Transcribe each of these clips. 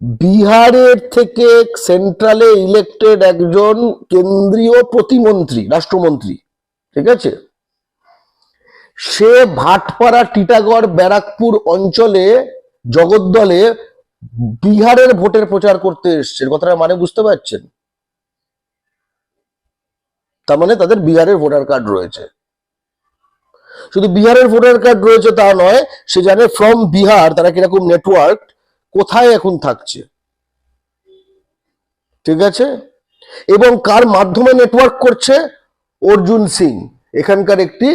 বিহারের থেকে সেন্ট্রালে ইলেক্টেড একজন কেন্দ্রীয় প্রতিমন্ত্রী, রাষ্ট্রমন্ত্রী, ঠিক আছে? সে ভাটপাড়া, টিটাগড়, ব্যারাকপুর অঞ্চলে জগদ্দলে বিহারের ভোটের প্রচার করতে এসছে। কথাটা মানে বুঝতে পারছেন? তার মানে তাদের বিহারের ভোটার কার্ড রয়েছে। শুধু বিহারের ভোটার কার্ড রয়েছে তা নয়, সে জানে ফ্রম বিহার, তারা কীরকম নেটওয়ার্ক কোথায় এখন থাকছে? ঠিক আছে? এবং কার মাধ্যমে নেটওয়ার্ক করছে? অর্জুন সিং, এখানকার একটি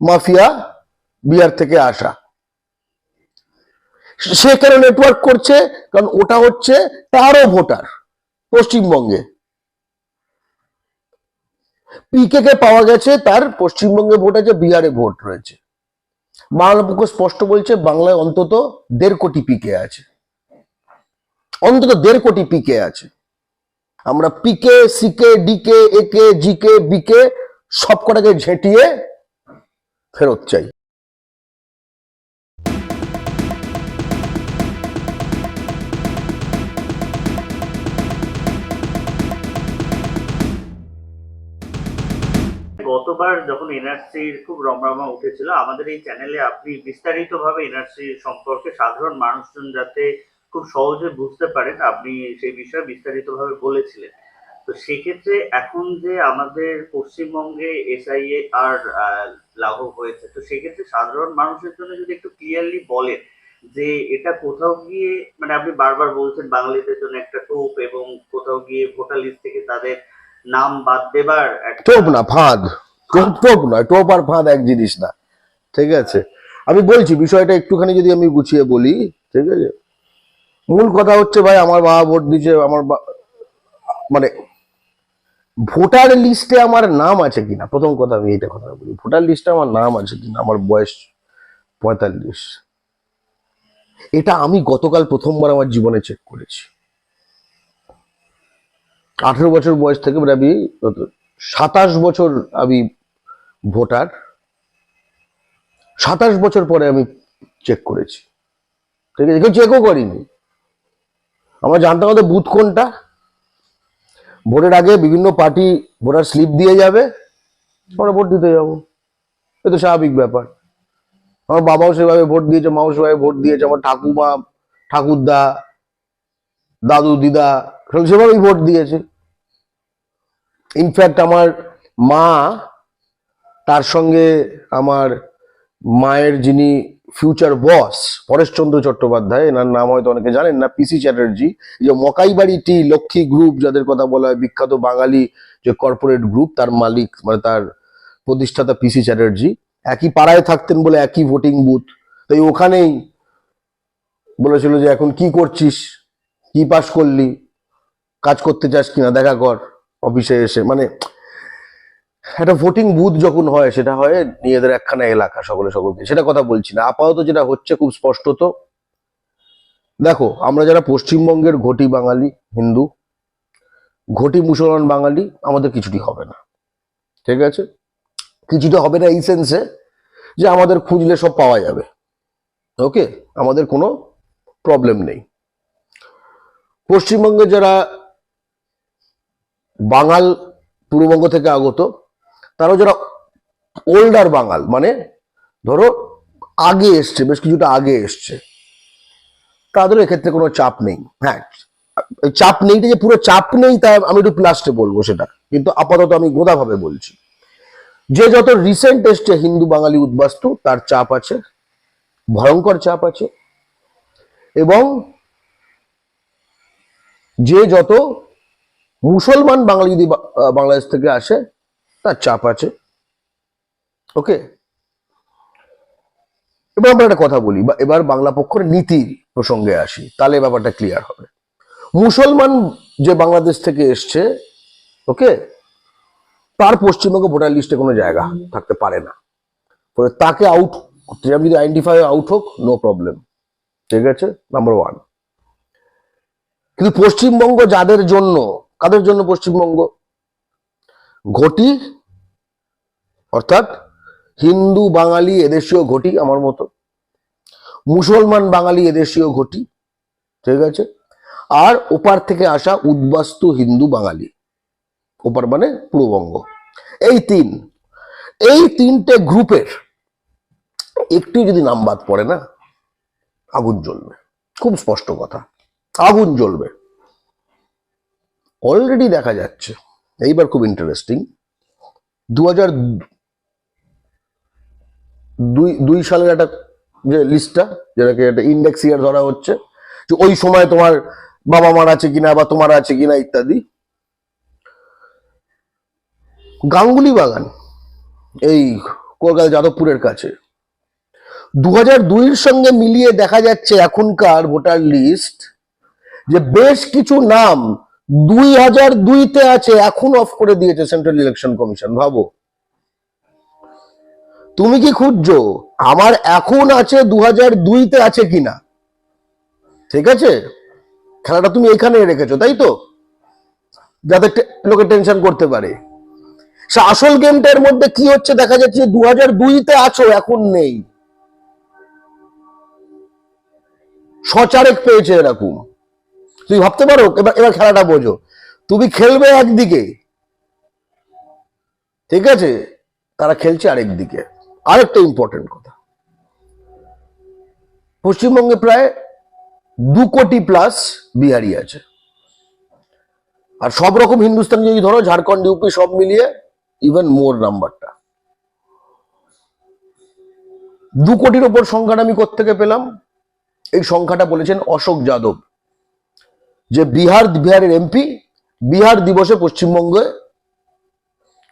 মাফিয়া বিহার থেকে আসা। সে কেন নেটওয়ার্ক করছে? কারণ ওটা হচ্ছে তারও ভোটার, পশ্চিমবঙ্গে। পিকে কে পাওয়া গেছে, তার পশ্চিমবঙ্গে ভোট আছে, বিহারে ভোট রয়েছে। বাংলা পক্ষ স্পষ্ট বলছে, বাংলায় অন্তত দেড় কোটি পিকে আছে। অন্তত দেড় কোটি পিকে আছে। আমরা পিকে সিকে ডিকে একে জিকে বিকে সব কটাকে ঝেঁটিয়ে ফেরত চাই। গতবার যখন এনআরসির খুব রমরমা উঠেছিল, আমাদের এই চ্যানেলে আপনি বিস্তারিতভাবে এনআরসি সম্পর্কে সাধারণ মানুষজন যাতে খুব সহজে বুঝতে পারেন, আপনি সেই বিষয়ে বিস্তারিতভাবে বলেছিলেন। তো সেক্ষেত্রে এখন যে আমাদের পশ্চিমবঙ্গে এসআইএ আর লাঘব হয়েছে, তো সেক্ষেত্রে সাধারণ মানুষের জন্য যদি একটু ক্লিয়ারলি বলেন যে এটা কোথাও গিয়ে মানে আপনি বারবার বলছেন বাঙালিদের জন্য একটা টোপ এবং কোথাও গিয়ে ভোটার লিস্ট থেকে তাদের নাম বাদ দেবার টোপ না, ফাঁদ। টোপ টোপ নয় টোপ আর ফাঁদ এক জিনিস না, ঠিক আছে? আমি বলছি, বিষয়টা একটুখানি যদি আমি গুছিয়ে বলি, ঠিক আছে? মূল কথা হচ্ছে ভাই, আমার বাবা ভোট দিচ্ছে আমার মানে ভোটার লিস্টে আমার নাম আছে কিনা? প্রথম কথা আমি এইটা কথা বলি। ভোটার লিস্টে আমার নাম আছে কিনা? আমার বয়স পঁয়তাল্লিশ। এটা আমি গতকাল প্রথমবার আমার জীবনে চেক করেছি। আঠেরো বছর বয়স থেকে প্রায় আমি সাতাশ বছর আমি ভোটার। সাতাশ বছর পরে আমি চেক করেছি। ঠিক আছে? কেউ চেকও করিনি। আমরা জানতাম আমাদের বুথ কোনটা। ভোটের আগে বিভিন্ন পার্টি ভোটার স্লিপ দিয়ে যাবে। আমরা ভোট দিতে যাব। এ তো স্বাভাবিক ব্যাপার। আমার বাবাও সেভাবে ভোট দিয়েছে, মাও সেভাবে ভোট দিয়েছে। আমার ঠাকুমা, ঠাকুরদা, দাদু, দিদা সেভাবেই ভোট দিয়েছে। ইনফ্যাক্ট আমার মা, তার সঙ্গে আমার মায়ের যিনি ফিউচার বস পরেশচন্দ্র চট্টোপাধ্যায় এনার নাম হয়তো অনেকে জানেন না পিসি চ্যাটার্জি যে মকাইবাড়ি টি লক্ষ্মী গ্রুপ যাদের কথা বলা হয়, বিখ্যাত বাঙালি যে কর্পোরেট গ্রুপ তার মালিক মানে তার প্রতিষ্ঠাতা পিসি চ্যাটার্জি একই পাড়ায় থাকতেন বলে একই ভোটিং বুথ তাই ওখানেই বলেছিল যে, এখন কি করছিস? কি পাস করলি? কাজ করতে চাস কিনা? দেখা কর অফিসে এসে। মানে একটা ভোটিং বুথ যখন হয়, সেটা হয় নিজেদের একখানা এলাকা সকলে সকলকে। সেটা কথা বলছি না। আপাতত যেটা হচ্ছে খুব স্পষ্টত দেখো, আমরা যারা পশ্চিমবঙ্গের ঘটি বাঙালি, হিন্দু, ঘটি মুসলমান বাঙালি, আমাদের কিছুটি হবে না। ঠিক আছে? কিছুটা হবে না এই সেন্সে যে আমাদের খুঁজলে সব পাওয়া যাবে। ওকে আমাদের কোনো প্রবলেম নেই। পশ্চিমবঙ্গে যারা বাঙাল পূর্ববঙ্গ থেকে আগত তারাও যারা ওল্ডার বাঙাল মানে ধরো আগে এসছে, বেশ কিছুটা আগে এসছে, তাদের এক্ষেত্রে কোনো চাপ নেই। হ্যাঁ চাপ নেইটা যে পুরো চাপ নেই তা আমি একটু প্লাস্টে বলব সেটা, কিন্তু আপাতত আমি গোদাভাবে বলছি। যে যত রিসেন্ট এসছে হিন্দু বাঙালি উদ্বাস্তু, তার চাপ আছে, ভয়ঙ্কর চাপ আছে, এবং যে যত মুসলমান বাঙালি যদি বাংলাদেশ থেকে আসে তার চাপ আছে। ওকে এবার আমরা একটা কথা বলি, বা এবার বাংলা পক্ষের নীতির প্রসঙ্গে আসি, তাহলে ব্যাপারটা ক্লিয়ার হবে। মুসলমান যে বাংলাদেশ থেকে এসছে ওকে তার পশ্চিমবঙ্গ ভোটার লিস্টে কোনো জায়গা থাকতে পারে না। ফলে তাকে আউট যদি আইডেন্টিফাই আউট হোক নো প্রবলেম ঠিক আছে? নাম্বার ওয়ান কিন্তু পশ্চিমবঙ্গ যাদের জন্য, কাদের জন্য পশ্চিমবঙ্গ? ঘটি, অর্থাৎ হিন্দু, বাঙালি এদেশীয় ঘটি আমার মতো, মুসলমান, বাঙালি এদেশীয় ঘটি, ঠিক আছে? আর ওপার থেকে আসা উদ্বাস্তু হিন্দু, বাঙালি, ওপার মানে পূর্ববঙ্গ। এই তিন, এই তিনটে গ্রুপের একটু যদি নাম বাদ পড়ে না, আগুন জ্বলবে। খুব স্পষ্ট কথা, আগুন জ্বলবে। অলরেডি দেখা যাচ্ছে। এইবার খুব ইন্টারেস্টিং দু হাজার দুই দুই সালের একটা যে লিস্টটা যেটাকে একটা ইন্ডেক্স ইয়ার ধরা হচ্ছে, যে ওই সময় তোমার বাবা মার আছে কিনা বা তোমার আছে কিনা ইত্যাদি। গাঙ্গুলি বাগান, এই কলকাতা যাদবপুরের কাছে। দু হাজার দুইয়ের সঙ্গে মিলিয়ে দেখা যাচ্ছে এখনকার ভোটার লিস্ট যে বেশ কিছু নাম দুই হাজার দুইতে আছে, এখন অফ করে দিয়েছে সেন্ট্রাল ইলেকশন কমিশন ভাবো। তুমি কি খুঁজছো? আমার এখন আছে দু হাজার দুইতে আছে কিনা ঠিক আছে? খেলাটা তুমি এখানে রেখেছো, তাই তো? যাতে লোকে টেনশন করতে পারে। সে আসল গেমটার মধ্যে কি হচ্ছে দেখা যাচ্ছে দু হাজার দুইতে আছো, এখন নেই। সচারেক পেয়েছে এরকম। তুমি ভাবতে পারো? এবার এবার খেলাটা বোঝো। তুমি খেলবে একদিকে। ঠিক আছে? তারা খেলছে আরেক দিকে আরেকটা ইম্পর্টেন্ট কথা। পশ্চিমবঙ্গে প্রায় দু কোটি প্লাস বিহারি আছে। আর সব রকম হিন্দুস্তান যদি ধরো, ঝাড়খণ্ড ইউপি সব মিলিয়ে ইভেন মোর নাম্বারটা দু কোটির ওপর সংখ্যাটা আমি কোত্থেকে পেলাম? এই সংখ্যাটা বলেছেন অশোক যাদব। যে বিহার, বিহারের এমপি বিহার দিবসে পশ্চিমবঙ্গে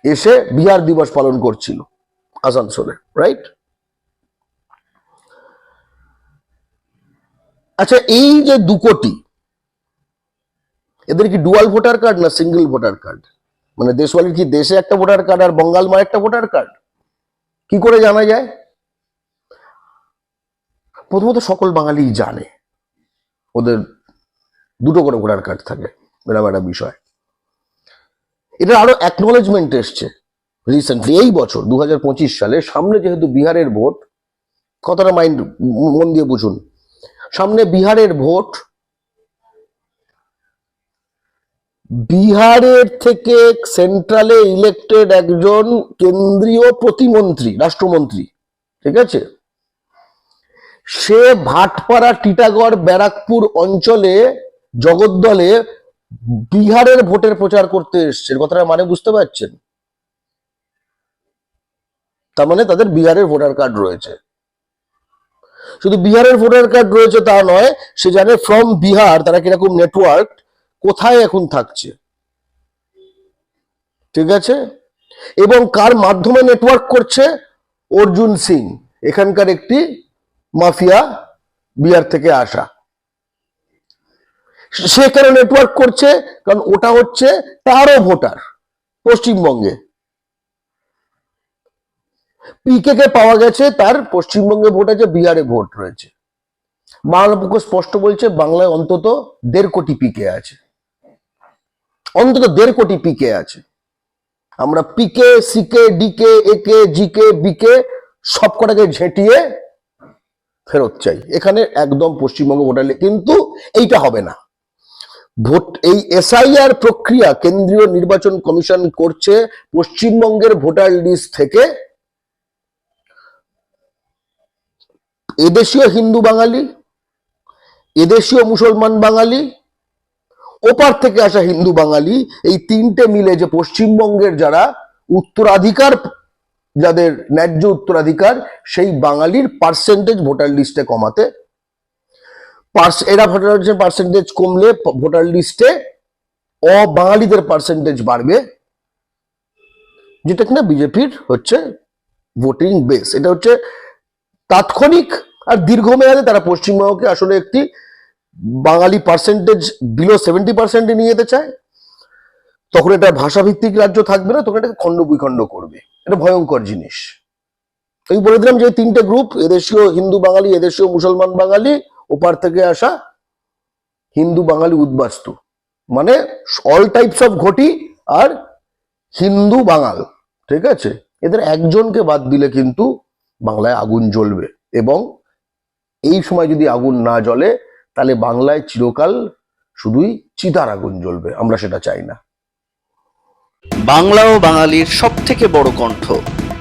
এসে বিহার দিবস পালন করছিল আসানসোলে রাইট আচ্ছা এই যে দু কোটি, এদের কি ডুয়াল ভোটার কার্ড না সিঙ্গেল ভোটার কার্ড মানে দেশওয়ালির কি দেশে একটা ভোটার কার্ড আর বঙ্গাল মার একটা ভোটার কার্ড কি করে জানা যায়? প্রথমত সকল বাঙালি জানে ওদের দুটো করে ভোটার কার্ড থাকে, এরকম একটা বিষয়। এটা আরও অ্যাকনোলেজমেন্ট এসছে রিসেন্টলি এই বছর দু হাজার পঁচিশ সালে। সামনে যেহেতু বিহারের ভোট, কথাটা মাইন্ড মন দিয়ে বুঝুন। সামনে বিহারের ভোট, বিহারের থেকে সেন্ট্রালে ইলেক্টেড একজন কেন্দ্রীয় প্রতিমন্ত্রী, রাষ্ট্রমন্ত্রী, ঠিক আছে? সে ভাটপাড়া, টিটাগড়, ব্যারাকপুর অঞ্চলে জগদ্দলে বিহারের ভোটের প্রচার করতে এসছে। কথাটা মানে বুঝতে পারছেন? তার মানে তাদের বিহারের ভোটার কার্ড রয়েছে। শুধু বিহারের ভোটার কার্ড রয়েছে তা নয়, সে জানে ফ্রম বিহার, তারা কীরকম নেটওয়ার্ক কোথায় এখন থাকছে? ঠিক আছে? এবং কার মাধ্যমে নেটওয়ার্ক করছে? অর্জুন সিং, এখানকার একটি মাফিয়া বিহার থেকে আসা। সে কেন নেটওয়ার্ক করছে? কারণ ওটা হচ্ছে তারও ভোটার পশ্চিমবঙ্গে। পিকে কে পাওয়া গেছে, তার পশ্চিমবঙ্গে ভোট আছে, বিহারে ভোট রয়েছে। বাংলা স্পষ্ট বলছে, বাংলায় অন্তত দেড় কোটি পিকে আছে। অন্তত দেড় কোটি পিকে আছে। আমরা পিকে সিকে ডিকে একে জিকে বিকে সব কটাকে ঝেঁটিয়ে ফেরত চাই। এখানে একদম পশ্চিমবঙ্গ ভোটার কিন্তু এইটা হবে না। ভোট, এই এসআইআর প্রক্রিয়া কেন্দ্রীয় নির্বাচন কমিশন করছে পশ্চিমবঙ্গের ভোটার লিস্ট থেকে। এদেশীয় হিন্দু বাঙালি, এদেশীয় মুসলমান বাঙালি, ওপার থেকে আসা হিন্দু বাঙালি, এই তিনটে মিলে যে পশ্চিমবঙ্গের যারা উত্তরাধিকার, যাদের ন্যায্য উত্তরাধিকার, সেই বাঙালির পার্সেন্টেজ ভোটার লিস্টে কমাতে এরা ভোটার পার্সেন্টেজ কমলে ভোটার লিস্টে অবাঙালিদের পার্সেন্টেজ বাড়বে, যেটা কিনা বিজেপির হচ্ছে ভোটিং বেস এটা হচ্ছে তাৎক্ষণিক আর দীর্ঘমেয়াদে তারা পশ্চিমবঙ্গকে আসলে একটি বাঙালি পার্সেন্টেজ বিলো সেভেন্টি পার্সেন্টে নিয়ে যেতে চায়। তখন এটা ভাষাভিত্তিক রাজ্য থাকবে না, তখন এটাকে খণ্ড বিখণ্ড করবে। এটা ভয়ঙ্কর জিনিস। আমি বলে দিলাম যে তিনটে গ্রুপ এদেশীয় হিন্দু বাঙালি, এদেশীয় মুসলমান বাঙালি ওপার থেকে আসা হিন্দু বাঙালি উদ্বাস্তু। মানে অল টাইপস অফ ঘটি আর হিন্দু বাঙাল, ঠিক আছে? এদের একজনকে বাদ দিলে কিন্তু বাংলায় আগুন জ্বলবে এবং এই সময় যদি আগুন না জ্বলে, তাহলে বাংলায় চিরকাল শুধুই চিতার আগুন জ্বলবে, আমরা সেটা চাই না। বাংলা ও বাঙালির সব থেকে বড় কণ্ঠ